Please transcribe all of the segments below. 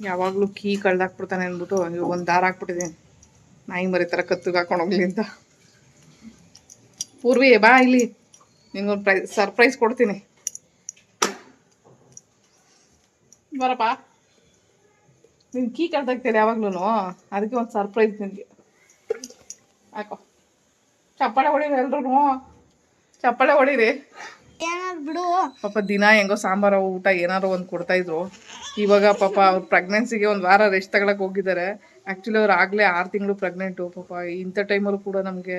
ಯಾವಾಗಲೂ ಕೀ ಕಳ್ದಾಕ್ಬಿಡ್ತಾನೆ ಅಂದ್ಬಿಟ್ಟು ಇವಾಗ ಒಂದು ದಾರ ಹಾಕ್ಬಿಟ್ಟಿದ್ದೀನಿ. ನಾಯಿ ಮರಿ ತರ ಕತ್ತಿಗೆ ಹಾಕೊಂಡು ಹೋಗ್ಲಿ ಅಂತ. ಪೂರ್ವಿ, ಬಾ ಇಲ್ಲಿ. ನಿಂಗೊಂದು ಪ್ರೈ ಸರ್ಪ್ರೈಸ್ ಕೊಡ್ತೀನಿ. ಬರಪ್ಪ. ನಿನ್ ಕೀ ಕಳ್ದಾಕ್ತೀರಿ ಯಾವಾಗ್ಲೂ ಅದಕ್ಕೆ ಒಂದು ಸರ್ಪ್ರೈಸ್ ನಿನಗೆ. ಹಾಕೋ. ಚಪ್ಪಾಳೆ ಹೊಡೀರಿ ಎಲ್ರು ಚಪ್ಪಾಳೆ ಹೊಡೀರಿ. ಏನಾದ್ರು ಬಿಡು. ಪಾಪ ದಿನ ಹೆಂಗೋ ಸಾಂಬಾರು ಊಟ ಏನಾರು ಒಂದು ಕೊಡ್ತಾ ಇದ್ರು. ಇವಾಗ ಪಾಪ ಅವ್ರ ಪ್ರೆಗ್ನೆನ್ಸಿಗೆ ಒಂದು ವಾರ ರೆಸ್ಟ್ ತಗೊಳಕ್ ಹೋಗಿದ್ದಾರೆ ಆ್ಯಕ್ಚುಲಿ ಅವ್ರು ಆಗಲೇ ಆರು ತಿಂಗಳು ಪ್ರೆಗ್ನೆಂಟು ಪಾಪ ಇಂಥ ಟೈಮಲ್ಲೂ ಕೂಡ ನಮಗೆ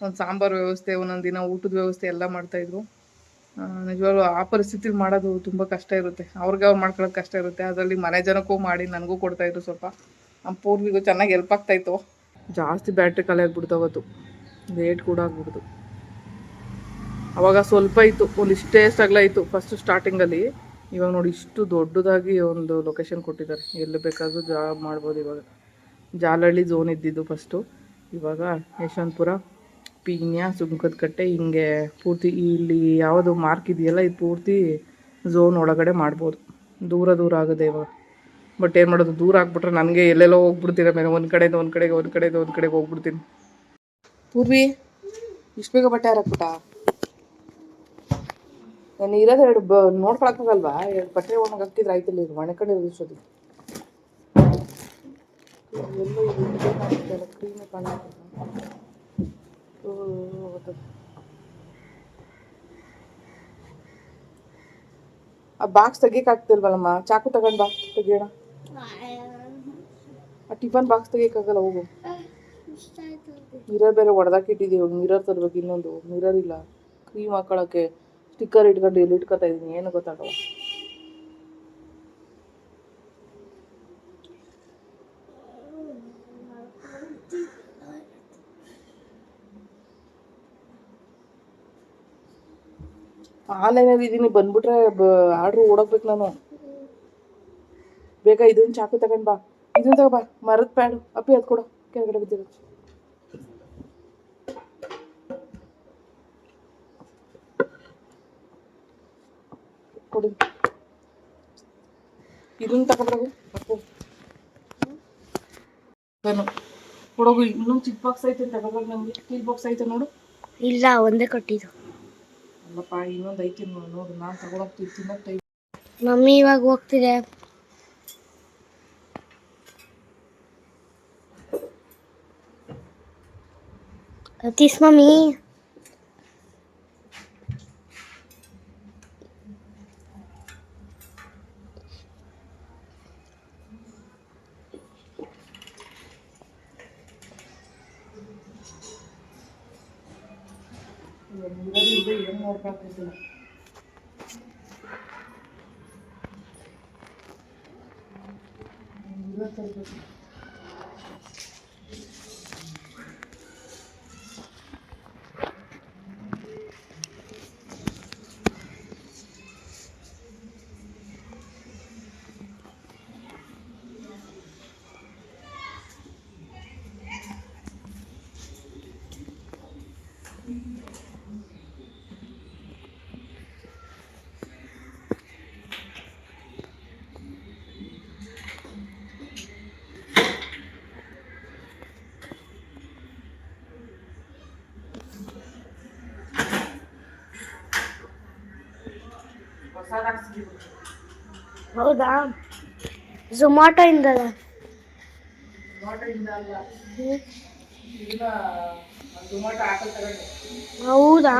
ಒಂದು ಸಾಂಬಾರು ವ್ಯವಸ್ಥೆ, ಒಂದೊಂದು ದಿನ ಊಟದ ವ್ಯವಸ್ಥೆ ಎಲ್ಲ ಮಾಡ್ತಾಯಿದ್ರು ನಿಜವಾಗ್ಲೂ ಆ ಪರಿಸ್ಥಿತಿಲಿ ಮಾಡೋದು ತುಂಬ ಕಷ್ಟ ಇರುತ್ತೆ. ಅವ್ರಿಗೆ ಅವ್ರು ಮಾಡ್ಕೊಳ್ಳೋದು ಕಷ್ಟ ಇರುತ್ತೆ. ಅದರಲ್ಲಿ ಮನೆ ಜನಕ್ಕೂ ಮಾಡಿ ನನಗೂ ಕೊಡ್ತಾಯಿದ್ರು ಸ್ವಲ್ಪ. ನಮ್ಮ ಪೂರ್ವಿಗೂ ಚೆನ್ನಾಗಿ ಹೆಲ್ಪ್ ಆಗ್ತಾಯಿತ್ತು ಜಾಸ್ತಿ ಬ್ಯಾಟ್ರಿ ಖಾಲಿ ಆಗ್ಬಿಡ್ತು ಅವತ್ತು. ಲೇಟ್ ಕೂಡ ಆಗ್ಬಿಡ್ತು. ಅವಾಗ ಸ್ವಲ್ಪ ಇತ್ತು, ಒಂದು ಇಷ್ಟೇ ಅಗಲ ಇತ್ತು ಫಸ್ಟ್ ಸ್ಟಾರ್ಟಿಂಗಲ್ಲಿ ಇವಾಗ ನೋಡಿ ಇಷ್ಟು ದೊಡ್ಡದಾಗಿ ಒಂದು ಲೊಕೇಶನ್ ಕೊಟ್ಟಿದ್ದಾರೆ. ಎಲ್ಲಿ ಬೇಕಾದರೂ ಜಾಬ್ ಮಾಡ್ಬೋದು ಇವಾಗ. ಜಾಲಹಳ್ಳಿ ಝೋನ್ ಇದ್ದಿದ್ದು ಫಸ್ಟು ಇವಾಗ ಯಶವಂತಪುರ ಪೀಣ್ಯ ಸುಂಕದ ಕಟ್ಟೆ ಹಿಂಗೆ ಪೂರ್ತಿ ಇಲ್ಲಿ ಯಾವುದು ಮಾರ್ಕ್ ಇದೆಯಲ್ಲ, ಇದು ಪೂರ್ತಿ ಝೋನ್ ಒಳಗಡೆ ಮಾಡ್ಬೋದು. ದೂರ ದೂರ ಆಗುತ್ತೆ ಇವಾಗ. ಬಟ್ ಏನು ಮಾಡೋದು, ದೂರ ಆಗ್ಬಿಟ್ರೆ ನನಗೆ ಎಲ್ಲೆಲ್ಲೋ ಹೋಗ್ಬಿಡ್ತೀರ ಮೇಲೆ. ಒಂದು ಕಡೆಯಿಂದ ಒಂದು ಕಡೆಗೆ, ಒಂದು ಕಡೆಯಿಂದ ಒಂದು ಕಡೆಗೆ ಹೋಗ್ಬಿಡ್ತೀನಿ. ಪೂರ್ವಿ, ಇಷ್ಟು ಬೇಗ ಬಟ್ಟೆ ಹಾರಾಕ್ಬಿಟ್ಟ? ನಾನು ಇರೋದು ಎರಡು ಬ ನೋಡ್ಕೊಳಕ್ಕಾಗಲ್ವಾ ಎರಡು ಬಟ್ಟೆ ಒಣಗಿ ಹಾಕಿದ್ರೆ ಆಯ್ತಿಲ್ಲ ಇದು ಒಣಕಡೆ ಕಡೆ ಇರಿಸೋದು ಎಲ್ಲೋ ಕ್ರೀಮ್ ಆ ಬಾಕ್ಸ್ ತೆಗಿಯಕ್ಕೆ ಆಗ್ತಿಲ್ವಲ್ಲಮ್ಮ? ಚಾಕು ತಗೊಂಡು ಬಾ ತೆಗಿಯೋಣ. ಆ ಟಿಫನ್ ಬಾಕ್ಸ್ ತೆಗಿಯಕ್ಕಾಗಲ್ಲ ಹೋಗು. ಮಿರರ್ ಬೇರೆ ಹೊಡೆದಾಕಿಟ್ಟಿದ್ದೀವಿ ಮಿರರ್ ತರ್ಬೇಕು ಇನ್ನೊಂದು. ಮಿರರ್ ಇಲ್ಲ. ಕ್ರೀಮ್ ಹಾಕೊಳಕ್ಕೆ. ಸ್ಟಿಕ್ಕರ್ ಇಟ್ಕೊಂಡು ಇಲ್ಲಿ ಇಟ್ಕೊತಾ ಇದೀನಿ, ಏನು ಗೊತ್ತಾಗಲ್ಲ. ಆನ್ಲೈನಲ್ಲಿ ಇದ್ದೀನಿ ಬಂದ್ಬಿಟ್ರೆ ಆರ್ಡ್ರ್ ಓಡೋಗ್ಬೇಕು ನಾನು. ಬೇಗ ಇದನ್ನ ಚಾಕು ತಗೊಂಡ್ ಬಾ ಇದನ್ನ ತಗೋ ಬಾ, ಮರದ ಪ್ಯಾಡು ಅಪ್ಪಿ ಅದು ಕೊಡು ಕೆಳಗಡೆ ಬಿದ್ದಿರೋದು ಕೊಡಿ ತಗೊಂಡ್ರಾಗು ಅಪ್ಪು ನಾನು ಕೊಡೋಗು ಇನ್ನೊಂದು ಚಿಕ್ಕ ಬಾಕ್ಸ್ ಐತೆ ತಗೋಬೇಕು ನಮಗೆ. ಸ್ಟೀಲ್ ಬಾಕ್ಸ್ ಐತೆ ನೋಡು. ಇಲ್ಲ ಒಂದೇ ಕೊಟ್ಟಿದ್ದು. ಅಲ್ಲಪ್ಪ ಇನ್ನೊಂದು ಐತೆ ನೋಡು. ನೋಡು ನಾನು ತಗೊಂಡೋಗ್ತೀನಿ. ತಿನ್ನಕ್ಕೆ ಟೈಮ್ ಮಮ್ಮಿ ಇವಾಗ ಹೋಗ್ತಿದೆ. ಅತೀಸ್ ಮಮ್ಮಿ. ಹೌದಾ? ಝೊಮ್ಯಾಟೊ ಇಂದ ಹೌದಾ?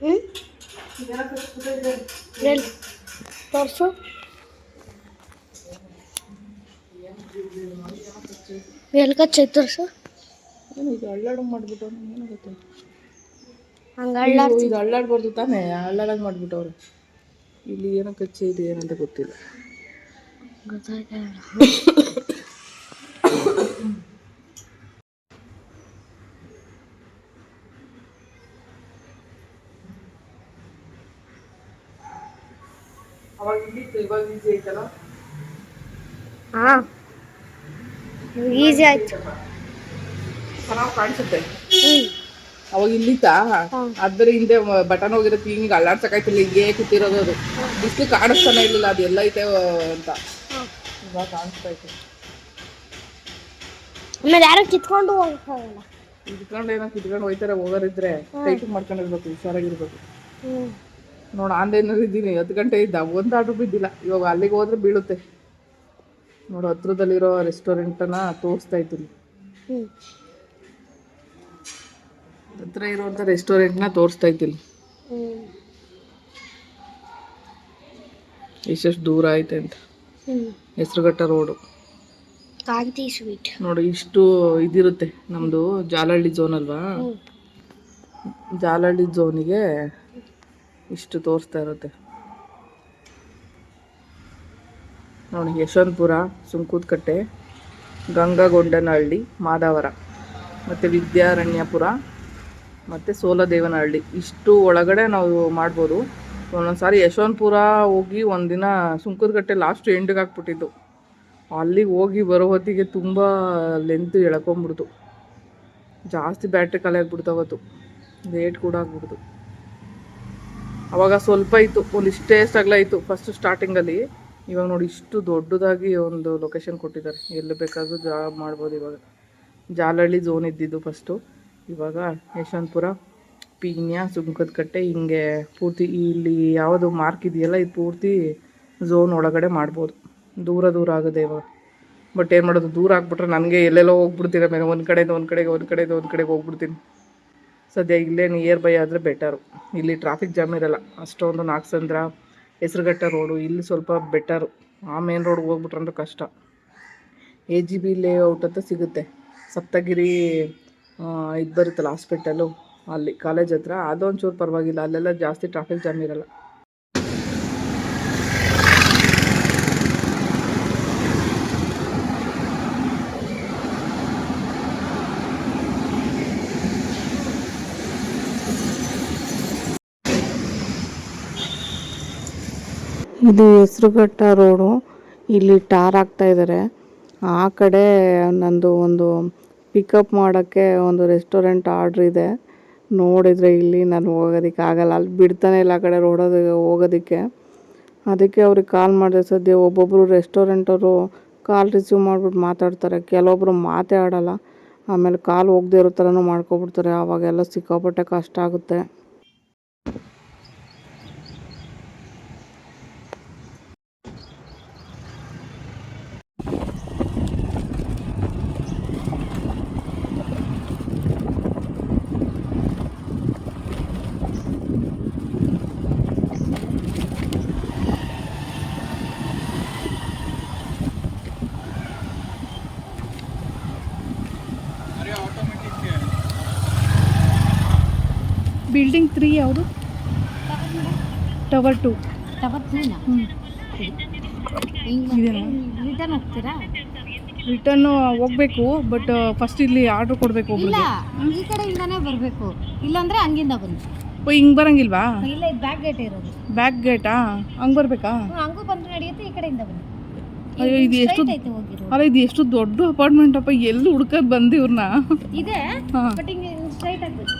ಹ್ಞೂ ತೋರಿಸು ತೋರ್ಸು. ಎಲ್ಲಿ ಕಚ್ಚೈತೆ ತೋರ್ಸು ಏನು ಇದು ಅಳ್ಳಾಡು ಮಾಡ್ಬಿಟ್ಟು ಏನು ಗೊತ್ತು ಹಂಗ ಅಳ್ಳ ಇದು ಅಳ್ಳಾಡ್ಬಾರ್ದು ತಾನೇ ಅಳ್ಳಾಡಂಗ್ ಮಾಡ್ಬಿಟ್ಟವ್ರೆ ಇಲ್ಲಿ ಏನೋ ಕಚ್ಚೆ ಇದೆ ಏನಂತ ಗೊತ್ತಿಲ್ಲ ಗೊತ್ತಾಯ್ತಲ್ಲ ಅವಾಗ ಇಲ್ಲಿತ್ತು ಇವಾಗ ಈಸಿ ಐತಲ್ಲ ಹಾ ಈಸಿ ಆಯ್ತು. ಚೆನ್ನಾಗಿ ಕಾಣಿಸುತ್ತೆ. ಅವಾಗ ಇಲ್ಲಿತ್ತಾ? ಹ್ಮ್. ಅದ್ರ ಹಿಂದೆ ಬಟನ್ ಹೋಗಿರತ್ತೆ ಹಿಂಗೆ ಅಲ್ಲಾಡ್ಸಕ್ಕಾಯ್ತಿಲ್ಲ ಹಿಂಗೆ ಕೂತಿರೋದು ಅದು. ಬಿಸಿಲು ಕಾಣಿಸ್ತಾನೆ ಇಲ್ಲಲ್ಲ ಅದು ಎಲ್ಲ ಐತೆ ಅಂತ. ಇವಾಗ ಕಾಣಿಸ್ತಾ ಐತೆ. ಆಮೇಲೆ ಯಾರು ಕಿತ್ಕೊಂಡು ಹೋಗಕ್ಕಾಗಲ್ಲ ಕಿತ್ಕೊಂಡು ಏನೋ ಕಿತ್ಕೊಂಡು ಹೋಯ್ತಾರೆ ಹೋಗೋರಿದ್ರೆ ಟೈಟ್ ಮಾಡ್ಕೊಂಡಿರ್ಬೇಕು ಹುಷಾರಾಗಿರ್ಬೇಕು. ನೋಡ ಆನ್ಲೈನಲ್ಲಿ ಇದ್ದೀನಿ ಹತ್ತು ಗಂಟೆ ಇದ್ದ ಒಂದು ಆಟ ಬಿದ್ದಿಲ್ಲ. ಇವಾಗ ಅಲ್ಲಿಗೆ ಹೋದ್ರೆ ಬೀಳುತ್ತೆ. ನೋಡು ಹತ್ರದಲ್ಲಿರೋ ರೆಸ್ಟೋರೆಂಟನ್ನು ತೋರಿಸ್ತಾ ಇದ್ದೀನಿ. ಹತ್ರ ಹತ್ರ ಇರುವಂಥ ರೆಸ್ಟೋರೆಂಟ್ನ ತೋರಿಸ್ತಾ ಇದ್ದೀನಿ. ಎಷ್ಟೆಷ್ಟು ದೂರ ಐತೆ ಅಂತ. ಹೆಸರುಘಟ್ಟ ರೋಡು. ಕಾಂತಿ ಸ್ವೀಟ್. ನೋಡಿ ಇಷ್ಟು ಇದಿರುತ್ತೆ ನಮ್ಮದು ಜಾಲಹಳ್ಳಿ ಝೋನ್ ಅಲ್ವಾ? ಜಾಲಹಳ್ಳಿ ಝೋನಿಗೆ ಇಷ್ಟು ತೋರಿಸ್ತಾ ಇರುತ್ತೆ. ನೋಡಿ ಯಶವಂತಪುರ, ಸುಂಕುದಕಟ್ಟೆ, ಗಂಗಗೊಂಡನಹಳ್ಳಿ, ಮಾದಾವರ ಮತ್ತು ವಿದ್ಯಾರಣ್ಯಪುರ ಮತ್ತು ಸೋಲದೇವನಹಳ್ಳಿ. ಇಷ್ಟು ಒಳಗಡೆ ನಾವು ಮಾಡ್ಬೋದು. ಒಂದೊಂದು ಸಾರಿ ಯಶವಂತಪುರ ಹೋಗಿ ಒಂದಿನ ಸುಂಕದಕಟ್ಟೆ ಲಾಸ್ಟ್ ಎಂಡಿಗೆ ಹಾಕ್ಬಿಟ್ಟಿದ್ದು. ಅಲ್ಲಿಗೆ ಹೋಗಿ ಬರೋ ಹೊತ್ತಿಗೆ ತುಂಬ ಲೆಂತ್ ಎಳ್ಕೊಂಬಿಡ್ತು ಜಾಸ್ತಿ ಬ್ಯಾಟ್ರಿ ಖಾಲಿ ಆಗ್ಬಿಡ್ತು ಅವತ್ತು. ಲೇಟ್ ಕೂಡ ಆಗ್ಬಿಡ್ತು. ಅವಾಗ ಸ್ವಲ್ಪ ಇತ್ತು, ಒಂದು ಇಷ್ಟೇ ಅಗಲ ಇತ್ತು ಫಸ್ಟ್ ಸ್ಟಾರ್ಟಿಂಗಲ್ಲಿ ಇವಾಗ ನೋಡಿ ಇಷ್ಟು ದೊಡ್ಡದಾಗಿ ಒಂದು ಲೊಕೇಶನ್ ಕೊಟ್ಟಿದ್ದಾರೆ. ಎಲ್ಲಿ ಬೇಕಾದರೂ ಜಾಬ್ ಮಾಡ್ಬೋದು ಇವಾಗ. ಜಾಲಹಳ್ಳಿ ಝೋನ್ ಇದ್ದಿದ್ದು ಫಸ್ಟು ಇವಾಗ ಯಶವಂತಪುರ ಪೀಣ್ಯ ಸುಂಕದಕಟ್ಟೆ ಹಿಂಗೆ ಪೂರ್ತಿ ಇಲ್ಲಿ ಯಾವುದು ಮಾರ್ಕ್ ಇದೆಯಲ್ಲ ಇದು ಪೂರ್ತಿ ಝೋನ್ ಒಳಗಡೆ ಮಾಡ್ಬೋದು. ದೂರ ದೂರ ಆಗುತ್ತೆ ಇವಾಗ. ಬಟ್ ಏನು ಮಾಡೋದು, ದೂರ ಆಗ್ಬಿಟ್ರೆ ನನಗೆ ಎಲ್ಲೆಲ್ಲೋ ಹೋಗ್ಬಿಡ್ತೀನಿ ಆಮೇಲೆ ಒಂದು ಕಡೆಯಿಂದ ಒಂದು ಕಡೆಗೆ, ಒಂದು ಕಡೆಯಿಂದ ಒಂದು ಕಡೆಗೆ ಹೋಗ್ಬಿಡ್ತೀನಿ. ಸದ್ಯ ಇಲ್ಲೇ ನಿಯರ್ ಬೈ ಆದರೆ ಬೆಟರು ಇಲ್ಲಿ ಟ್ರಾಫಿಕ್ ಜಾಮ್ ಇರಲ್ಲ. ಅಷ್ಟೊಂದು ನಾಗಸಂದ್ರ ಹೆಸರುಘಟ್ಟ ರೋಡು, ಇಲ್ಲಿ ಸ್ವಲ್ಪ ಬೆಟರು ಆ ಮೇನ್ ರೋಡ್ಗೆ ಹೋಗ್ಬಿಟ್ರೆ ಅಂದ್ರೆ ಕಷ್ಟ. ಎ ಜಿ ಬಿ ಲೇಔಟ್ ಅಂತ ಸಿಗುತ್ತೆ. ಸಪ್ತಗಿರಿ ಇದು ಬರುತ್ತಲ್ಲ ಹಾಸ್ಪಿಟಲು ಅಲ್ಲಿ ಕಾಲೇಜ್ ಹತ್ರ, ಅದೊಂಚೂರು ಪರವಾಗಿಲ್ಲ. ಅಲ್ಲೆಲ್ಲ ಜಾಸ್ತಿ ಟ್ರಾಫಿಕ್ ಜಾಮ್ ಇರಲ್ಲ. ಇದು ಹೆಸರುಘಟ್ಟ ರೋಡು. ಇಲ್ಲಿ ಟಾರ್ ಹಾಕ್ತಾ ಇದ್ದಾರೆ ಆ ಕಡೆ ನಂದು ಒಂದು ಪಿಕಪ್ ಮಾಡೋಕ್ಕೆ ಒಂದು ರೆಸ್ಟೋರೆಂಟ್ ಆರ್ಡ್ರ್ ಇದೆ. ನೋಡಿದರೆ ಇಲ್ಲಿ ನಾನು ಹೋಗೋದಕ್ಕೆ ಆಗಲ್ಲ. ಅಲ್ಲಿ ಬಿಡ್ತಾನೆ ಇಲ್ಲ ಆ ಕಡೆ ರೋಡೋದು ಹೋಗೋದಕ್ಕೆ. ಅದಕ್ಕೆ ಅವ್ರಿಗೆ ಕಾಲ್ ಮಾಡಿದೆ. ಸದ್ಯ ಒಬ್ಬೊಬ್ಬರು ರೆಸ್ಟೋರೆಂಟವರು ಕಾಲ್ ರಿಸೀವ್ ಮಾಡಿಬಿಟ್ಟು ಮಾತಾಡ್ತಾರೆ. ಕೆಲವೊಬ್ಬರು ಮಾತೇ ಆಡಲ್ಲ. ಆಮೇಲೆ ಕಾಲ್ ಹೋಗದೆ ಇರೋ ಥರನೂ ಮಾಡ್ಕೊಬಿಡ್ತಾರೆ. ಆವಾಗೆಲ್ಲ ಸಿಕ್ಕಾಪಟ್ಟೆ ಕಷ್ಟ ಆಗುತ್ತೆ. ಬಿಲ್ಡಿಂಗ್ ತ್ರೀ ಯಾವುದು? Tower two. ಟವರ್ ತ್ರೀನಾ? ರಿಟರ್ನ್ ಹೋಗ್ತೀರಾ? ರಿಟರ್ನ್ ಹೋಗ್ಬೇಕು ಬಟ್ ಫಸ್ಟ್ ಇಲ್ಲಿ ಆರ್ಡ್ರ್ ಕೊಡಬೇಕು ಇಲ್ಲ ಈ ಕಡೆಯಿಂದಾನೇ ಬರಬೇಕು. ಇಲ್ಲಾಂದ್ರೆ ಹಂಗಿಂದ ಬಂದು ಓ ಹಿಂಗೆ ಬರಂಗಿಲ್ವಾ? ಇಲ್ಲ ಇದು ಬ್ಯಾಕ್ ಗೇಟ್ ಇರೋದು ಬ್ಯಾಕ್ ಗೇಟಾ ಹಂಗೆ ಬರಬೇಕಾ? ಹಂಗೂ ಬಂದ್ರೆ ನಡೆಯುತ್ತೆ ಈ ಕಡೆಯಿಂದ ಬನ್ನಿ. ಅಯ್ಯೋ ಇದು ಎಷ್ಟು ಅಲ್ಲ ಇದು ಎಷ್ಟು ದೊಡ್ಡ ಅಪಾರ್ಟ್ಮೆಂಟ್ ಅಪ್ಪ ಎಲ್ಲಿ ಹುಡ್ಕದ್ ಬಂದಿವ್ರನ್ನ ಇದೆ ಹಾಂ. ಬಟ್ ಹಿಂಗೆ ಸ್ಟ್ರೈಟ್ ಆಗ್ಬೇಕು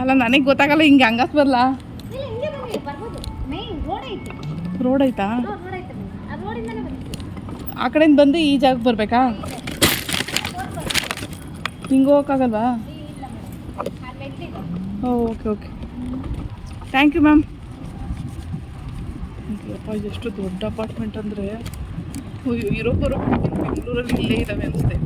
ಅಲ್ಲ ನನಗೆ ಗೊತ್ತಾಗಲ್ಲ ಹಿಂಗೆ ಹಂಗಸ್ ಬರಲ್ಲ ರೋಡ್ ಐತೆ. ಆ ಕಡೆಯಿಂದ ಬಂದು ಈ ಜಾಗಕ್ಕೆ ಬರಬೇಕಾ? ಹಿಂಗೆ ಹೋಗೋಕ್ಕಾಗಲ್ವಾ? Okay okay. Thank you ma'am ಅಪ್ಪ ಎಷ್ಟು ದೊಡ್ಡ ಅಪಾರ್ಟ್ಮೆಂಟ್ ಅಂದರೆ ಇರೋ ಬರೋ ಬೆಂಗಳೂರಲ್ಲಿ ಇಲ್ಲೇ ಇದ್ದಾವೆ ಅನಿಸುತ್ತೆ.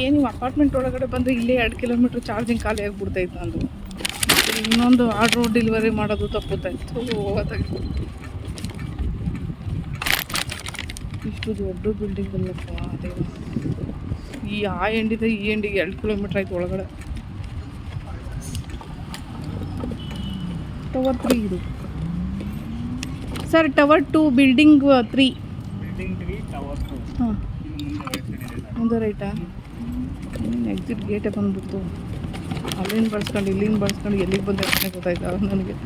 ಏನು ಅಪಾರ್ಟ್ಮೆಂಟ್ ಒಳಗಡೆ ಬಂದು ಇಲ್ಲೇ ಎರಡು ಕಿಲೋಮೀಟ್ರ್ ಚಾರ್ಜಿಂಗ್ ಖಾಲಿ ಆಗಿಬಿಡ್ತೈತೆ ನಂದು ಇನ್ನೊಂದು ಆರ್ಡ್ರ್ ಡೆಲಿವರಿ ಮಾಡೋದು ತಪ್ಪುತ್ತಾಯಿತ್ತು ಇಷ್ಟು ದೊಡ್ಡ ಬಿಲ್ಡಿಂಗ್ ಅಲ್ಲಪ್ಪ ಅದೇ ಈ ಆ ಎಂಡಿದೆ ಈ ಎಂಡಿಗೆ ಎರಡು ಕಿಲೋಮೀಟ್ರ್ ಆಯ್ತು ಒಳಗಡೆ. ಟವರ್ ತ್ರೀ ಇದು. Sir tower two building three ಹಾಂ. ಮುಂದೆ ರೈಟಾ ಎಕ್ಸಿಟ್ ಗೇಟೇ ಬಂದ್ಬಿಡ್ತು. ಅಲ್ಲಿಂದ ಬಳಸ್ಕೊಂಡು, ಇಲ್ಲಿಂದ ಬಳಸ್ಕೊಂಡು ಎಲ್ಲಿಗೆ ಬಂದೆ ಅಷ್ಟೇ ಗೊತ್ತಾಯ್ತು ನನಗೆ.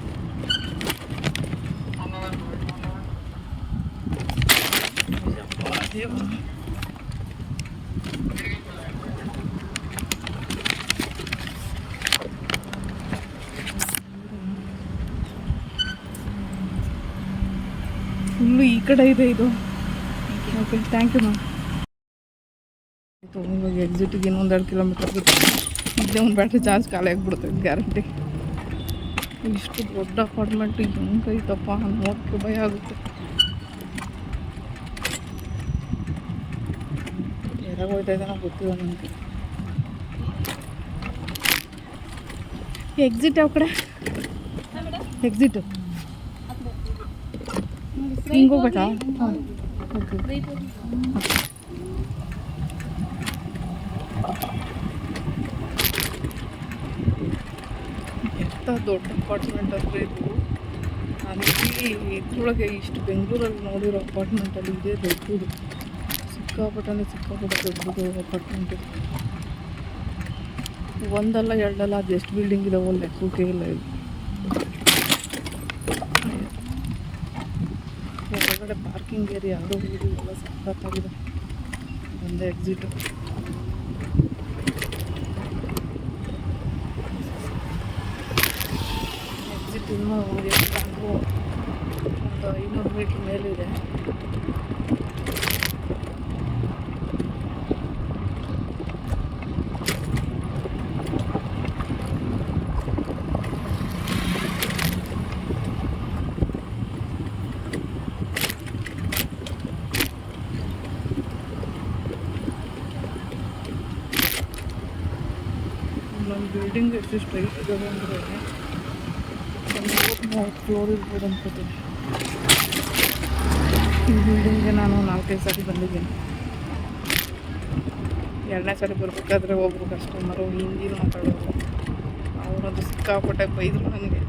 ಫುಲ್ಲು ಈ ಕಡೆ ಇದೆ ಇದು. ಓಕೆ ಥ್ಯಾಂಕ್ ಯು ಮ್ಯಾಮ್ ಆಯಿತು ಇವಾಗ ಎಕ್ಸಿಟಿಗೆ ಇನ್ನೊಂದು ಎರಡು ಕಿಲೋಮೀಟರ್ ಬಿಟ್ಟು ಇದೇ ಒಂದು ಬ್ಯಾಟ್ರಿ ಚಾರ್ಜ್ ಖಾಲಿ ಆಗಿಬಿಡುತ್ತೆ ಗ್ಯಾರಂಟಿ ಇಷ್ಟು ದೊಡ್ಡ ಅಪಾರ್ಟ್ಮೆಂಟ್ ಹೆಂಗೈತಪ್ಪ ನೋಡಕ್ಕೆ ಭಯ ಆಗುತ್ತೆ ಯಾರಾಗ ಹೋಗ್ತಾ ಇದ್ದಾನೋ ಗೊತ್ತಿಲ್ಲ ನನಗೆ ಎಕ್ಸಿಟ್ ಯಾವ ಕಡೆ ಎಕ್ಸಿಟ್ ಹಿಂಗೆ ಹೋಗ್ಬೇಕಾ ಹಾಂ ಓಕೆ ಎಂಥ ದೊಡ್ಡ ಅಪಾರ್ಟ್ಮೆಂಟ್ ಅಂದರೆ ಇದು. ನಾನು ಇದ್ರೊಳಗೆ ಇಷ್ಟು ಬೆಂಗಳೂರಲ್ಲಿ ನೋಡಿರೋ ಅಪಾರ್ಟ್ಮೆಂಟಲ್ಲಿ ಇದೇ ದೊಡ್ಡದು. ಸಿಕ್ಕಾಪಟ್ಟೆ ಸಿಕ್ಕಾಪಟ್ಟೆ ದೊಡ್ಡದು ಅಪಾರ್ಟ್ಮೆಂಟ್ ಒಂದಲ್ಲ ಎರಡಲ್ಲ ಅದು ಎಷ್ಟು ಬಿಲ್ಡಿಂಗ್ ಇದಾವೆ ಲೆಕ್ಕಕ್ಕೆ ಇಲ್ಲ ಇದು ಹೊರಗಡೆ ಪಾರ್ಕಿಂಗ್ ಏರಿಯಾ ಇದು ಎಲ್ಲ ಸಕ್ಕತ್ತಾಗಿದೆ ಒಂದೇ ಎಕ್ಸಿಟು ಎಕ್ಸಿಟ್ ಇನ್ನೂ ಎಷ್ಟು ಒಂದು ಐನೂರು ಮೀಟ್ರ್ ಮೇಲಿದೆ ನಮ್ಮ ಬಿಲ್ಡಿಂಗ್ ಎಷ್ಟು ಸ್ಟ್ರೈಟ್ ಇದಾವೆ ಅಂದರೆ ಮೂವತ್ತು ಫ್ಲೋರ್ ಇರ್ಬೋದು ಅನ್ಕೋತೀನಿ. ಈ ಬಿಲ್ಡಿಂಗ್ಗೆ ನಾನು ನಾಲ್ಕೈದು ಸಾರಿ ಬಂದಿದ್ದೀನಿ. ಎರಡನೇ ಸಾರಿ ಬರಬೇಕಾದ್ರೆ ಒಬ್ಬರು ಕಸ್ಟಮರು ಹಿಂದಿ ಮಾತಾಡೋರು ಅವರದು ಸಿಕ್ಕಾಪಟ್ಟೆ ಬೈದರು ನನಗೆ.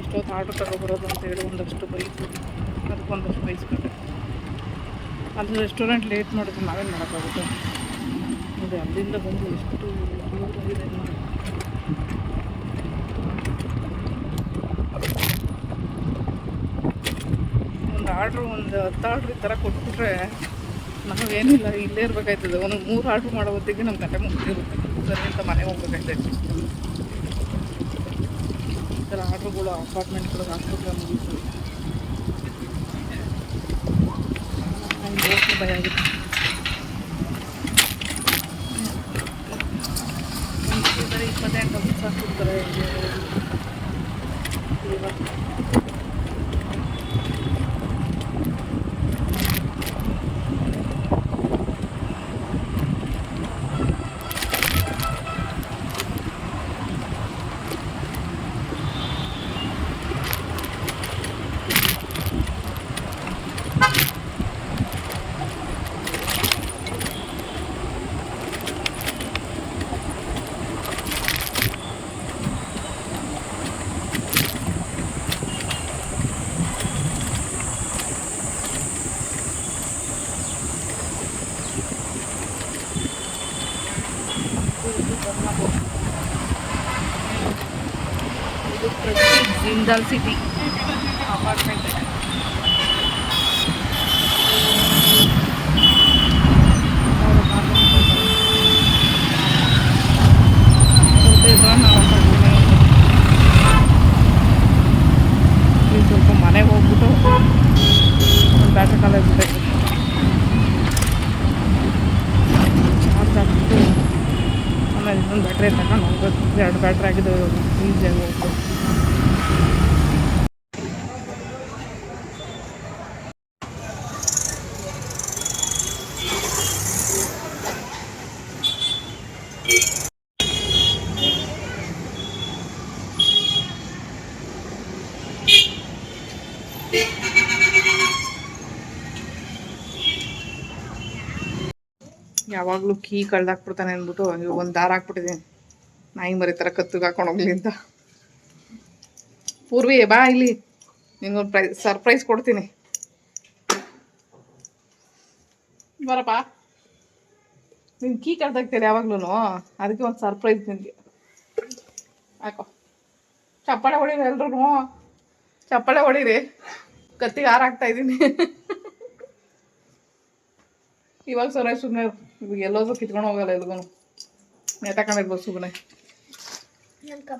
ಎಷ್ಟೊತ್ತು ಆರ್ಡ್ರ್ ಬರೋದು ಅಂತ ಹೇಳಿ ಒಂದಷ್ಟು ಬೈತು ಅದಕ್ಕೊಂದಷ್ಟು ಬೈಸ್ಕೊಂಡೆ. ಅದು ರೆಸ್ಟೋರೆಂಟ್ ಲೇಟ್ ಮಾಡಿದ್ರೆ ನಾವೇನು ಮಾಡೋಕ್ಕಾಗುತ್ತೆ? ಅದೇ ಅಲ್ಲಿಂದ ಬಂದು ಎಷ್ಟು ದೂರ ಇದೆ ನೋಡಿ ಒಂದು ಆರ್ಡ್ರು ಒಂದು ಹತ್ತು ಆರ್ಡ್ರ್ ಈ ಥರ ಕೊಟ್ಬಿಟ್ರೆ ನಾವೇನಿಲ್ಲ, ಇಲ್ಲೇ ಇರಬೇಕಾಯ್ತದೆ. ಒಂದು ಮೂರು ಆರ್ಡ್ರ್ ಮಾಡೋ ಹೊತ್ತಿಗೆ ನಮ್ಮ ಗಂಟೆ ಮುಗಿದಿರುತ್ತೆ. ಸರಿ ಅಂತ ಮನೆಗೆ ಹೋಗ್ಬೇಕಾಯ್ತದೆ. ಈ ಥರ ಆರ್ಡ್ರ್ಗಳು, ಅಪಾರ್ಟ್ಮೆಂಟ್ಗಳು ಹಾಕ್ಬಿಟ್ರೆ ಮುಗಿತು. ಭಯ ಆಗುತ್ತೆ ಇಪ್ಪತ್ತೆಂಟು ವರ್ಷ ಹಾಕ್ಬಿಡ್ತಾರೆ ಇವಾಗ ಇದು ಪ್ರತಿ ಜಿಂದಾಲ್ ಸಿಟಿ ಅಪಾರ್ಟ್ಮೆಂಟ್ ನಾವು ಸ್ವಲ್ಪ ಮನೆಗೆ ಹೋಗ್ಬಿಟ್ಟು ಒಂದು ಬ್ಯಾಟ್ರಿ ಕಾಲ ಬಿಟ್ಟೈತೆ ಚಾರ್ಜ್ ಹಾಕ್ಬಿಟ್ಟು ಆಮೇಲೆ ಇನ್ನೊಂದು ಬ್ಯಾಟ್ರಿ ತಗೊಂಡು ಹೋಗ್ಬೇಕು ಎರಡು ಬ್ಯಾಟ್ರಿ ಆಗಿದ್ದು ಈಸಿಯಾಗಿ ಹೋಗ್ಬೋದು ಯಾವಾಗಲೂ ಕೀ ಕಳ್ದಾಕ್ಬಿಡ್ತಾನೆ ಅಂದ್ಬಿಟ್ಟು ಒಂದು ದಾರ ಹಾಕ್ಬಿಟ್ಟಿದ್ದೀನಿ. ನಾಯಿ ಮರಿ ಥರ ಕತ್ತಿಗೆ ಹಾಕೊಂಡು ಹೋಗ್ಲಿ ಅಂತ. ಪೂರ್ವಿ ಬಾ ಇಲ್ಲಿ. ನಿಂಗೊಂದು ಪ್ರೈ ಸರ್ಪ್ರೈಸ್ ಕೊಡ್ತೀನಿ. ಬರಪ್ಪ. ನಿನ್ ಕೀ ಕಳ್ದಾಗ್ತೀರಿ ಯಾವಾಗ್ಲೂ ಅದಕ್ಕೆ ಒಂದು ಸರ್ಪ್ರೈಸ್ ನಿಮಗೆ ಹಾಕೋ. ಚಪ್ಪಾಳೆ ಹೊಡೀರಿ ಎಲ್ರೂ ಚಪ್ಪಾಳೆ ಹೊಡೀರಿ. ಕತ್ತಿಗೆ ಹಾರಾಗ್ತಾ ಇದ್ದೀನಿ. ಇವಾಗ ಸರ ಸುಮ್ಮನೆ ಇವಾಗ ಎಲ್ಲೋದ್ರೂ ಕಿತ್ಕೊಂಡು ಹೋಗಲ್ಲ ಎಲ್ಗೂ ನೇತಾಕೊಂಡಿರ್ಬೋದು ಸುಮ್ಮನೆ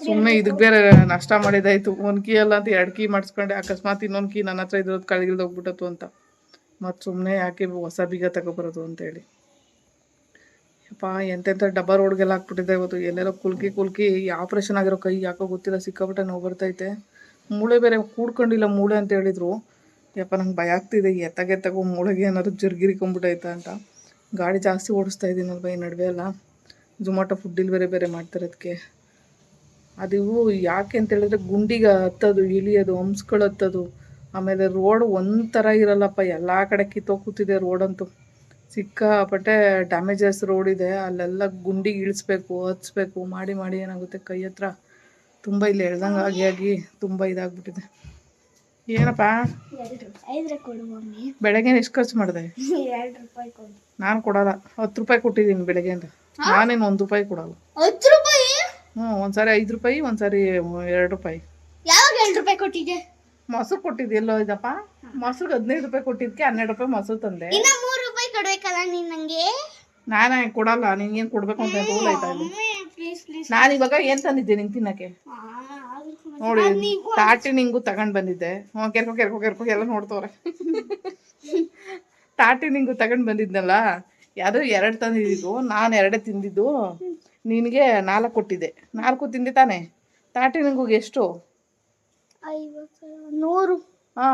ಸುಮ್ಮನೆ ಇದಕ್ಕೆ ಬೇರೆ ನಷ್ಟ ಮಾಡಿದಾಯ್ತು. ಒಂದು ಕೀ ಅಲ್ಲ ಅಂತ ಎರಡು ಕೀ ಮಾಡಿಸ್ಕೊಂಡೆ. ಅಕಸ್ಮಾತ್ ಇನ್ನೊಂದು ಕೀ ನನ್ನ ಹತ್ರ ಇದ್ರದ್ದು ಕಳಗಿಲ್ದು ಹೋಗ್ಬಿಟ್ಟತು ಅಂತ. ಮತ್ತು ಸುಮ್ಮನೆ ಯಾಕೆ ಹೊಸ ಬೀಗ ತಗೊಬರೋದು ಅಂತೇಳಿ ಯಪ್ಪ ಎಂತೆಂಥ ಡಬ್ಬ ರೋಡ್ಗೆಲ್ಲ ಹಾಕ್ಬಿಟ್ಟಿದೆ ಇವತ್ತು. ಎಲ್ಲೆಲ್ಲೋ ಕುಲ್ಕಿ ಕುಲ್ಕಿ ಆಪ್ರೇಷನ್ ಆಗಿರೋ ಕೈ ಯಾಕೋ ಗೊತ್ತಿಲ್ಲ. ಸಿಕ್ಕಾಪಟ್ಟೆ ನೋವು ಬರ್ತೈತೆ ಮೂಳೆ ಬೇರೆ ಕೂಡ್ಕೊಂಡಿಲ್ಲ ಮೂಳೆ ಅಂತ ಹೇಳಿದ್ರು. ಯಪ್ಪ, ನಂಗೆ ಭಯ ಆಗ್ತಿದೆ. ಎತ್ತಗೆತ್ತಗೋ ಮೂಳೆಗೆ ಏನಾದ್ರು ಜರ್ಗಿರಿಕೊಂಬಿಟ್ಟೈತೆ ಅಂತ. ಗಾಡಿ ಜಾಸ್ತಿ ಓಡಿಸ್ತಾ ಇದ್ದೀನಲ್ವ ಈ ನಡುವೆ ಎಲ್ಲ? ಝೊಮ್ಯಾಟೊ ಫುಡ್ ಡೆಲಿವರಿ ಬೇರೆ ಮಾಡ್ತಾರೆ ಅದಕ್ಕೆ ಅದು ಯಾಕೆ ಅಂತ ಹೇಳಿದ್ರೆ ಗುಂಡಿಗೆ ಹತ್ತೋದು ಇಳಿಯೋದು ಹಂಸ್ಗಳು ಹತ್ತೋದು. ಆಮೇಲೆ ರೋಡ್ ಒಂಥರ ಇರಲ್ಲಪ್ಪ ಎಲ್ಲ ಕಡೆ ಕಿತ್ತೋಗುತ್ತಿದೆ ಕೂತಿದೆ ರೋಡಂತೂ ಸಿಕ್ಕಾಪಟ್ಟೆ ಡ್ಯಾಮೇಜಸ್ ರೋಡ್ ಇದೆ ಅಲ್ಲೆಲ್ಲ ಗುಂಡಿಗೆ ಇಳಿಸ್ಬೇಕು ಹತ್ಸ್ಬೇಕು ಮಾಡಿ ಮಾಡಿ ಏನಾಗುತ್ತೆ ಕೈ ಹತ್ರ. ತುಂಬ ಇಲ್ಲಿ ಎಳ್ದಂಗೆ ಆಗಿ ಆಗಿ ತುಂಬ ಇದಾಗ್ಬಿಟ್ಟಿದೆ. ಏನಪ್ಪ? ಬೆಳಗ್ಗೆ ಎಷ್ಟು ಖರ್ಚು ಮಾಡಿದೆ? ನಾನು ಕೊಡಲ್ಲ ಹತ್ತು ರೂಪಾಯಿ ಕೊಟ್ಟಿದ್ದೀನಿ ಬೆಳಗ್ಗೆಯಿಂದ. ನಾನೇನು ಒಂದು ರೂಪಾಯಿ ಕೊಡಲ್ಲ. ಹ್ಞೂ ಒಂದ್ಸಾರಿ ಐದು ರೂಪಾಯಿ ಒಂದ್ಸಾರಿ ಎರಡು ರೂಪಾಯಿ. ಯಾವಾಗ ಎರಡು ರೂಪಾಯಿ ಕೊಟ್ಟಿದ್ದೆ? ಮೊಸರು ಕೊಟ್ಟಿದ್ದೆ ಎಲ್ಲೋ ಇದಪ್ಪ ಮೊಸರಿಗೆ ಹದಿನೈದು ರೂಪಾಯಿ ಕೊಟ್ಟಿದ್ದಕ್ಕೆ ಹನ್ನೆರಡು ರೂಪಾಯಿ ಮೊಸರು ತಂದೆ. ಇನ್ನ ಮೂರು ರೂಪಾಯಿ ಕೊಡ್ಬೇಕಲ್ಲ ನೀನ್ ನಂಗೆ? ನಾನು ಕೊಡಲ್ಲ ನಿನ್ಗೇನು ಕೊಡ್ಬೇಕು ಅಂತ ರೂಲ್ ಆಯ್ತಾ ನಾನು ಇವಾಗ ಏನು ತಂದಿದ್ದೆ ನಿಂಗೆ ತಿನ್ನಕ್ಕೆ? ನೋಡಿ ತಾಟಿ ನಿಂಗು ತಗೊಂಡ್ ಬಂದಿದ್ದೆ. ಹ್ಞೂ ಕೆರ್ಕೊ ಕೆರ್ಕೊ ಕೆರ್ಕೊ ಎಲ್ಲ ನೋಡ್ತವ್ರೆ. ತಾಟಿ ನಿಂಗು ತಗೊಂಡ್ ಬಂದಿದ್ನಲ್ಲ? ಯಾರು ಎರಡು ತಂದಿದ್ದು ನಾನು ಎರಡೇ ತಿಂದಿದ್ದು. ನಿನಗೆ ನಾಲ್ಕು ಕೊಟ್ಟಿದ್ದೆ. ನಾಲ್ಕು ತಿಂದೆ ತಾನೆ? ತಾಟಿ ನಿಂಗೆ ಎಷ್ಟು? ನೂರು. ಹಾ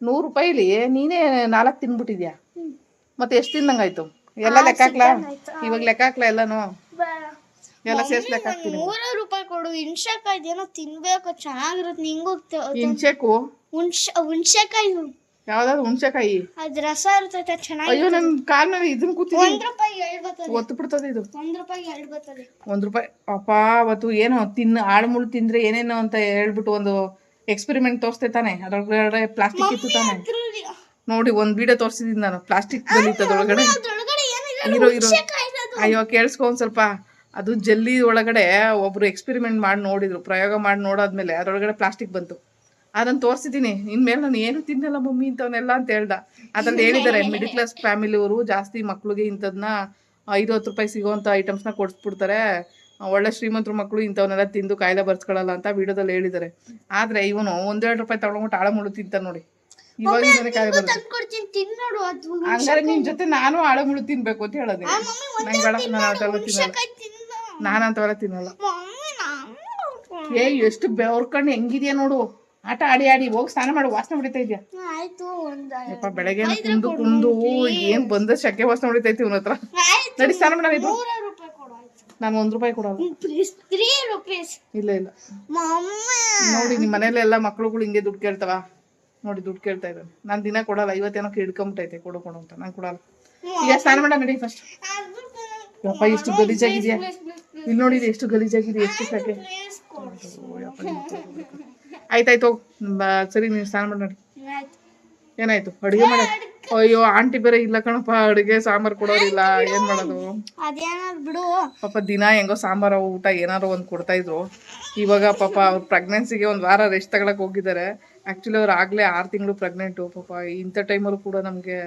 ನೂರು ರೂಪಾಯಿಲಿ ನೀನೇ ನಾಲ್ಕು ತಿನ್ಬಿಟ್ಟಿದ್ಯಾ ಮತ್ತೆ ಎಷ್ಟು ತಿಂದಂಗಾಯ್ತು? ಎಲ್ಲ ಲೆಕ್ಕ ಹಾಕ್ಲಾ ಇವಾಗ ಲೆಕ್ಕ ಹಾಕ್ಲಾ ಎಲ್ಲಾನು ಎಲ್ಲ ಸೇರ್ಸಿ ಲೆಕ್ಕ ಹಾಕ್ತೀನಿ. ನೂರು ರೂಪಾಯಿ ಕೊಡು. ಹುಣ್ಸೆಕಾಯಿ ಏನೋ ತಿನ್ಬೇಕು. ಚೆನ್ನಾಗಿರುತ್ತೆ. ನಿಂಗೂ ಇಂಚೆಕು ಹುಣ್ಸೆ ಹುಣ್ಸೆಕಾಯಿ ಯಾವ್ದಾದ್ರು ಹುಣ್ಸೆಕಾಯಿ. ಅದ್ ರಸ ಇರ್ತೈತೆ ಚೆನ್ನಾಗಿ ಅಯ್ಯೋ ನನ್ ಕಾಲ್ ಮೇಲೆ ಇದನ್ ಕೂತಿದ್ದೀನಿ ಒಂದ್ ರೂಪಾಯಿ ಎರಡು ಬರ್ತದೆ ಒತ್ತು ಬಿಡ್ತದೆ ಇದು. ಒಂದ್ ರೂಪಾಯಿ ಎರಡು ಬರ್ತದೆ ಒಂದ್ ರೂಪಾಯಿ. ಅಪ್ಪ ಅವತ್ತು ಏನೋ ತಿನ್ನು ಆಳ್ಮುಳು ತಿಂದ್ರೆ ಏನೇನೋ ಅಂತ ಹೇಳ್ಬಿಟ್ಟು ಒಂದು ಎಕ್ಸ್ಪೆರಿಮೆಂಟ್ ತೋರಿಸ್ತೇ ತಾನೆ. ಅದ್ರೊಳಗಡೆ ಪ್ಲಾಸ್ಟಿಕ್ ಇತ್ತು ತಾನೆ. ನೋಡಿ ಒಂದ್ ವಿಡಿಯೋ ತೋರಿಸಿದ್ದೀನಿ ನಾನು. ಪ್ಲಾಸ್ಟಿಕ್ ಅದ್ರೊಳಗಡೆ. ಇರೋ ಇರೋ ಅಯ್ಯೋ ಕೇಳಿಸ್ಕೊ ಒಂದ್ ಸ್ವಲ್ಪ. ಅದು ಜಲ್ಲಿ ಒಳಗಡೆ ಒಬ್ರು ಎಕ್ಸ್ಪೆರಿಮೆಂಟ್ ಮಾಡಿ ನೋಡಿದ್ರು. ಪ್ರಯೋಗ ಮಾಡಿ ನೋಡಾದ್ಮೇಲೆ ಅದ್ರೊಳಗಡೆ ಪ್ಲಾಸ್ಟಿಕ್ ಬಂತು. ಅದನ್ನ ತೋರಿಸಿದ್ದೀನಿ ಇನ್ಮೇಲೆ ನಾನು ಏನು ತಿನ್ನಲ್ಲ ಮಮ್ಮಿ ಇಂಥವನ್ನೆಲ್ಲ ಅಂತ ಹೇಳ್ದ. ಅದ್ರಲ್ಲಿ ಹೇಳಿದ್ದಾರೆ ಮಿಡಿಲ್ ಕ್ಲಾಸ್ ಫ್ಯಾಮಿಲಿಯವರು ಜಾಸ್ತಿ ಮಕ್ಳಿಗೆ ಇಂಥದ್ನ ಐದು ಹತ್ತು ರೂಪಾಯಿ ಸಿಗೋವಂಥ ಐಟಮ್ಸ್ನ ಕೊಡಿಸ್ಬಿಡ್ತಾರೆ. ಒಳ್ಳೆ ಶ್ರೀಮಂತರು ಮಕ್ಕಳು ಇಂಥವನ್ನೆಲ್ಲ ತಿಂದು ಕಾಯಿಲೆ ಬರ್ಸ್ಕೊಳ್ಳಲ್ಲ ಅಂತ ವಿಡಿಯೋದಲ್ಲಿ ಹೇಳಿದ್ದಾರೆ ಆದ್ರೆ ಇವನು ಒಂದೆರಡು ರೂಪಾಯಿ ತಗೊಂಡ್ಬಿಟ್ಟು ಆಳ ಮುಳು ತಿಂತ ನೋಡಿ. ಇವಾಗ ಕಾಯಿಲೆ ಬರುತ್ತೆ ಹಂಗಾರೆ ಜೊತೆ ನಾನು ಆಳ ಮುಳು ತಿನ್ಬೇಕು ಅಂತ ಹೇಳೋದು ನಂಗೆ ನಾನು ತಿನ್ನಲ್ಲ. ನಾನು ಅಂಥವೆಲ್ಲ ತಿನ್ನಲ್ಲ. ಏ ಎಷ್ಟು ಬೆವರ್ಕೊಂಡು ಹೆಂಗಿದ್ಯಾ ನೋಡು. ಆಟ ಆಡಿ ಆಡಿ ಹೋಗಿ ಸ್ನಾನ ಮಾಡಿ ವಾಸನೆ ಹೊಡಿತಾ ಇದ್ಯಾ? ಆಯ್ತು ಯಪ್ಪ ಬೆಳಗ್ಗೆ ಕುಂದು ಕುಂದು ಏನ್ ಬಂದ ಶಕೆ ವಾಸನೆ ಹೊಡಿತೈತಿ ಇವನ ಹತ್ರ ನಡಿ ಸ್ನಾನ ಮಾಡಿ ನಾನು ಒಂದ್ ರೂಪಾಯಿ ಕೊಡೋದು ಇಲ್ಲ ಇಲ್ಲ. ನೋಡಿ ನಿಮ್ಮ ಮನೇಲಿ ಎಲ್ಲ ಮಕ್ಳುಗಳು ಹಿಂಗೆ ದುಡ್ಡು ಕೇಳ್ತಾವ. ನೋಡಿ ದುಡ್ಡು ಕೇಳ್ತಾ ಇದ್ದಾನೆ ನಾನು ದಿನ ಕೊಡಲ್ಲ ಇವತ್ತೇನೋ ಹಿಡ್ಕೊಂಬಿಟ್ಟೈತೆ ಕೊಡು ಕೊಡು ಅಂತ. ನಾನು ಕೊಡಲ್ಲ. ಈಗ ಸ್ನಾನ ಮಾಡ ನಡಿ ಫಸ್ಟ್ ಯಪ್ಪ ಎಷ್ಟು ಗಲೀಜಾಗಿದೆಯಾ? ಇಲ್ಲಿ ನೋಡಿ ಎಷ್ಟು ಗಲೀಜಾಗಿದೆ ಎಷ್ಟು ಕೊಡು. ಆಯ್ತಾಯ್ತು. ಸರಿ ನೀನು ಸ್ನಾನ ಮಾಡಿ ಏನಾಯ್ತು? ಅಡುಗೆ ಮಾಡ. ಅಯ್ಯೋ ಆಂಟಿ ಬೇರೆ ಇಲ್ಲ ಕಣಪ್ಪ. ಅಡುಗೆ ಸಾಂಬಾರ್ ಕೊಡೋರಿಲ್ಲ ಏನ್ ಮಾಡೋದು? ಬಿಡು. ಪಾಪ ದಿನ ಹೆಂಗೋ ಸಾಂಬಾರ ಊಟ ಏನಾರು ಒಂದು ಕೊಡ್ತಾ ಇದ್ರು. ಇವಾಗ ಪಾಪ ಅವ್ರ ಪ್ರೆಗ್ನೆನ್ಸಿಗೆ ಒಂದು ವಾರ ರೆಸ್ಟ್ ತಗೊಳಕ್ ಹೋಗಿದ್ದಾರೆ. ಆಕ್ಚುಲಿ ಅವ್ರು ಆಗ್ಲೇ ಆರು ತಿಂಗಳು ಪ್ರೆಗ್ನೆಂಟು ಪಾಪ ಇಂಥ ಟೈಮಲ್ಲೂ ಕೂಡ ನಮಗೆ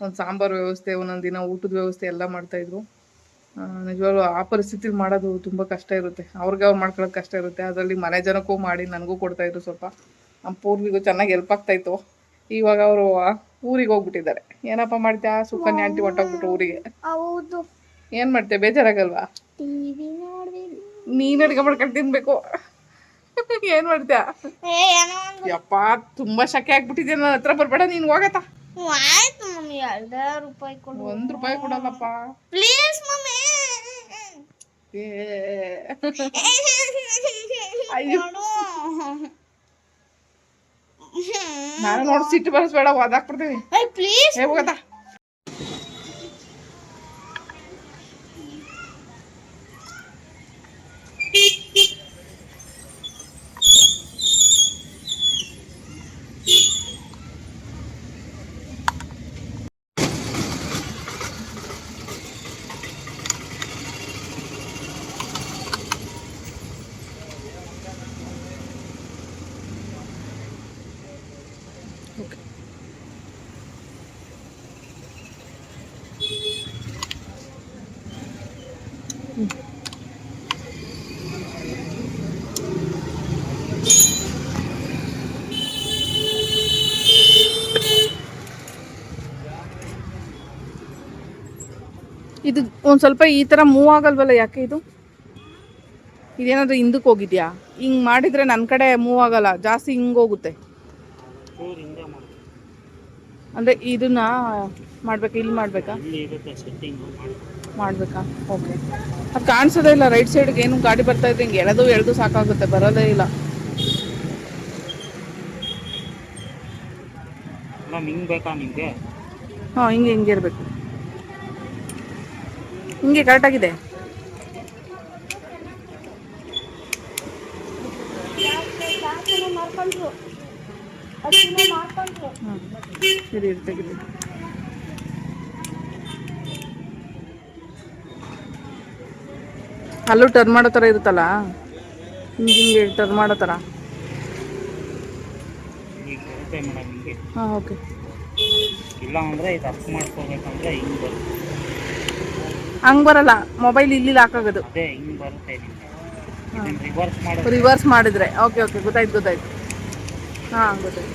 ಒಂದು ಸಾಂಬಾರು ವ್ಯವಸ್ಥೆ ಒಂದೊಂದು ದಿನ ಊಟದ ವ್ಯವಸ್ಥೆ ಎಲ್ಲ ಮಾಡ್ತಾಯಿದ್ರು ನಿಜವಾಗ್ಲೂ ಆ ಪರಿಸ್ಥಿತಿಲಿ ಮಾಡೋದು ತುಂಬ ಕಷ್ಟ ಇರುತ್ತೆ. ಅವ್ರಿಗೆ ಅವ್ರು ಮಾಡ್ಕೊಳ್ಳೋದು ಕಷ್ಟ ಇರುತ್ತೆ. ಅದರಲ್ಲಿ ಮನೆ ಜನಕ್ಕೂ ಮಾಡಿ ನನಗೂ ಕೊಡ್ತಾಯಿದ್ರು ಸ್ವಲ್ಪ. ನಮ್ಮ ಪೂರ್ವಿಗೂ ಚೆನ್ನಾಗಿ ಹೆಲ್ಪ್ ಆಗ್ತಾಯಿತ್ತು ಇವಾಗ ಅವರು ಊರಿಗೆ ಹೋಗ್ಬಿಟ್ಟಿದ್ದಾರೆ. ಏನಪ್ಪ ಮಾಡ್ತೀಯ? ಸುಕನ್ಯಾ ಆಂಟಿ ಹೊಟ್ಟೋಗ್ಬಿಟ್ರು ಊರಿಗೆ. ಹೌದು. ಏನು ಮಾಡ್ತೀಯ? ಬೇಜಾರಾಗಲ್ವಾ? ನೀನು ಅಡುಗೆ ಮಾಡ್ಕೊಂಡು ತಿನ್ಬೇಕು. ಏನು ಮಾಡ್ತೀಯ? ಯಪ್ಪ ತುಂಬಾ ಶಕೆ ಆಗ್ಬಿಟ್ಟಿದ್ಯಾ? ನನ್ನ ಹತ್ರ ಬರಬೇಡ ನೀನು ಹೋಗತ್ತ? ಆಯ್ತು ಮಮ್ಮಿ ಎರಡ ರೂಪಾಯಿ ಕೊಡು. ಒಂದ್ ರೂಪಾಯಿ ಕೊಡಲ್ಲಪ್ಪ. Please mummy. ನಾನು ನೋಡಿ ಸಿಟ್ಟು ಬರ್ಸ್ಬೇಡ ಓದಾಕ್ಬಿಡ್ತೀನಿ ಏ ಪ್ಲೀಸ್ ಹೋಗತ್ತ ಒಂದು ಸ್ವಲ್ಪ ಈ ಥರ ಮೂವ್ ಆಗಲ್ವಲ್ಲ ಯಾಕೆ ಇದು? ಇದೇನಾದರೂ ಹಿಂದಕ್ಕೆ ಹೋಗಿದ್ಯಾ? ಹಿಂಗೆ ಮಾಡಿದರೆ ನನ್ನ ಕಡೆ ಮೂವ್ ಆಗಲ್ಲ ಜಾಸ್ತಿ ಹಿಂಗೆ ಹೋಗುತ್ತೆ. ಅಂದರೆ ಇದನ್ನ ಮಾಡಬೇಕಾ? ಇಲ್ಲಿ ಮಾಡಬೇಕಾ? ಮಾಡಬೇಕಾ? ಓಕೆ ಅದು ಕಾಣಿಸೋದೇ ಇಲ್ಲ ರೈಟ್ ಸೈಡ್ಗೆ ಏನು ಗಾಡಿ ಬರ್ತಾ ಇದೆ ಹಿಂಗೆ ಎಳೆದು ಎಳೆದು ಸಾಕಾಗುತ್ತೆ ಬರೋದೇ ಇಲ್ಲ. ಹಿಂಗೆ ಬೇಕಾ ನಿಮಗೆ? ಹಾಂ ಹಿಂಗೆ ಹಿಂಗೆ ಇರಬೇಕು. ಹಿಂಗೆ ಕರೆಕ್ಟಾಗಿದೆ ತೆಗಿತೀನಿ ಅಲ್ಲೂ ಟರ್ನ್ ಮಾಡೋ ಥರ ಇರುತ್ತಲ್ಲ? ಹಿಂಗೆ ಹಿಂಗೆ ಟರ್ನ್ ಮಾಡೋ ಥರ ಹಾಂ ಓಕೆ ಇಲ್ಲ ಅಂದರೆ ಇದು ಅಪ್ ಮಾಡ್ಕೋಬೇಕಂದ್ರೆ ಹಿಂಗೆ ಬರುತ್ತೆ. ಹಂಗೆ ಬರಲ್ಲ ಮೊಬೈಲ್ ಇಲ್ಲಿ ಹಾಕಾಗೋದು. ಅದೇ ಹಿಂಗೆ ಬರುತ್ತೆ ರಿವರ್ಸ್ ಮಾಡೋದು ರಿವರ್ಸ್ ಮಾಡಿದ್ರೆ. ಓಕೆ ಓಕೆ ಗೊತ್ತಾಯ್ತು ಗೊತ್ತಾಯ್ತು. ಹಾ ಗೊತ್ತಾಯ್ತು.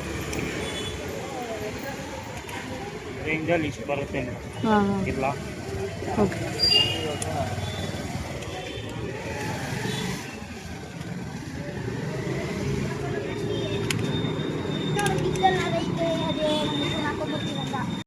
ರೇಂಜಲ್ಲಿ ಇಷ್ಟು ಬರುತ್ತೆ ಮೇಡಮ್ ಇಲ್ಲ. ಓಕೆ